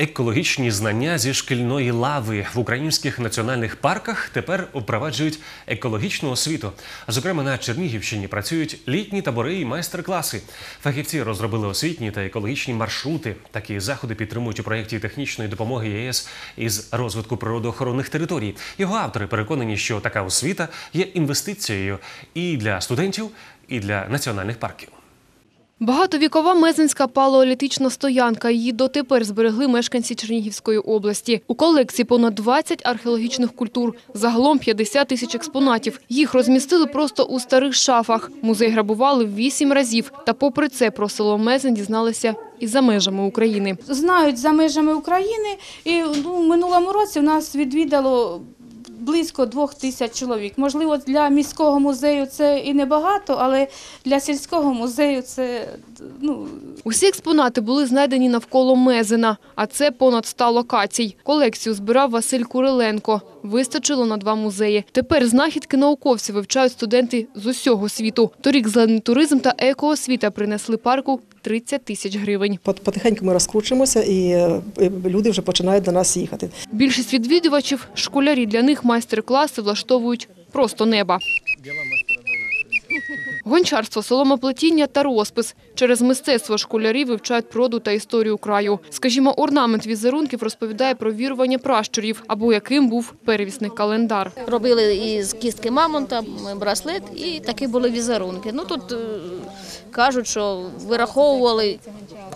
Екологічні знання зі шкільної лави в українських національних парках тепер впроваджують екологічну освіту. Зокрема, на Чернігівщині працюють літні табори і майстер-класи. Фахівці розробили освітні та екологічні маршрути. Такі заходи підтримують у проєкті технічної допомоги ЄС із розвитку природоохоронних територій. Його автори переконані, що така освіта є інвестицією і для студентів, і для національних парків. Багатовікова мезенська палеолітична стоянка. Її дотепер зберегли мешканці Чернігівської області. У колекції понад 20 археологічних культур. Загалом 50 тисяч експонатів. Їх розмістили просто у старих шафах. Музей грабували вісім разів. Та попри це про село Мезень дізналися і за межами України. знають за межами України. І ну, минулому році у нас відвідало близько двох тисяч чоловік. Можливо, для міського музею це і небагато, але для сільського музею це ну, Усі експонати були знайдені навколо Мезена, а це понад 100 локацій. Колекцію збирав Василь Куриленко. Вистачило на два музеї. Тепер знахідки науковці вивчають студенти з усього світу. Торік зелений туризм та екоосвіта принесли парку 30 тисяч гривень. Потихеньку ми розкручуємося, і люди вже починають до нас їхати. Більшість відвідувачів – школярі. Для них майстер-класи влаштовують просто неба. Гончарство, соломоплетіння та розпис. Через мистецтво школярі вивчають природу та історію краю. Скажімо, орнамент візерунків розповідає про вірування пращурів, або яким був первісний календар. Робили із кістки мамонта браслет і такі були візерунки. Ну тут е, кажуть, що вираховували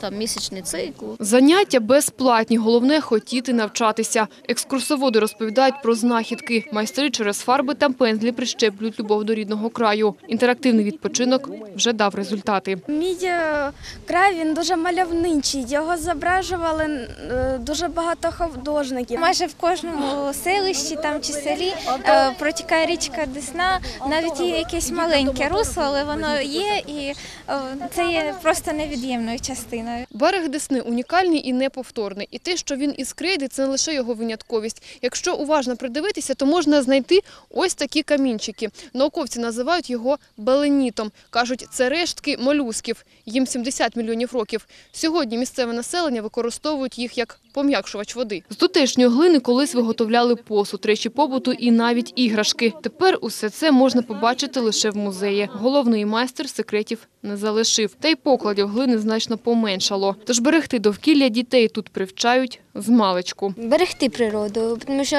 там місячний цикл. Заняття безплатні, головне – хотіти навчатися. Екскурсоводи розповідають про знахідки. Майстри через фарби та пензлі прищеплюють любов до рідного краю. Інтерактивний відпочинок вже дав результати. Мій край він дуже мальовничий. Його зображували е, дуже багато художників. Майже в кожному селищі там чи селі е, протікає річка Десна. Навіть є якесь маленьке русло, але воно є, і е, це є просто невід'ємною частиною. no Берег Десни унікальний і неповторний. І те, що він із крейди – це не лише його винятковість. Якщо уважно придивитися, то можна знайти ось такі камінчики. Науковці називають його беленітом. Кажуть, це рештки молюсків. Їм 70 мільйонів років. Сьогодні місцеве населення використовують їх як пом'якшувач води. З тутешньої глини колись виготовляли посуд, речі побуту і навіть іграшки. Тепер усе це можна побачити лише в музеї. Головний майстер секретів не залишив. Та й покладів глини значно поменшало. Тож берегти довкілля дітей тут привчають з маличку. Берегти природу, тому що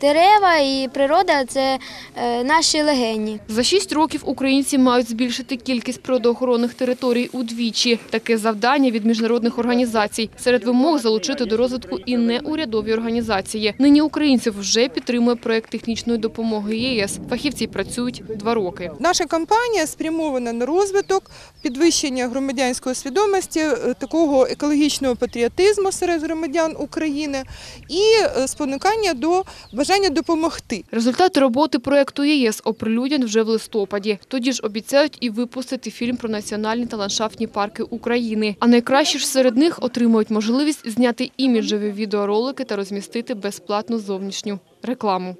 дерева і природа це е, наші легені. За шість років українці мають збільшити кількість природоохоронних територій удвічі. Таке завдання від міжнародних організацій. Серед вимог залучити до розвитку і неурядові організації. Нині українців вже підтримує проект технічної допомоги ЄС. Фахівці працюють два роки. Наша кампанія спрямована на розвиток, підвищення громадянської свідомості, такого екологічного патріотизму серед громадян України і е, спонукання до бажання допомогти. Результати роботи проекту ЄС оприлюдять вже в листопаді. Тоді ж обіцяють і випустити фільм про національні та ландшафтні парки України. А найкращі ж серед них отримують можливість зняти іміджеві відеоролики та розмістити безплатну зовнішню рекламу.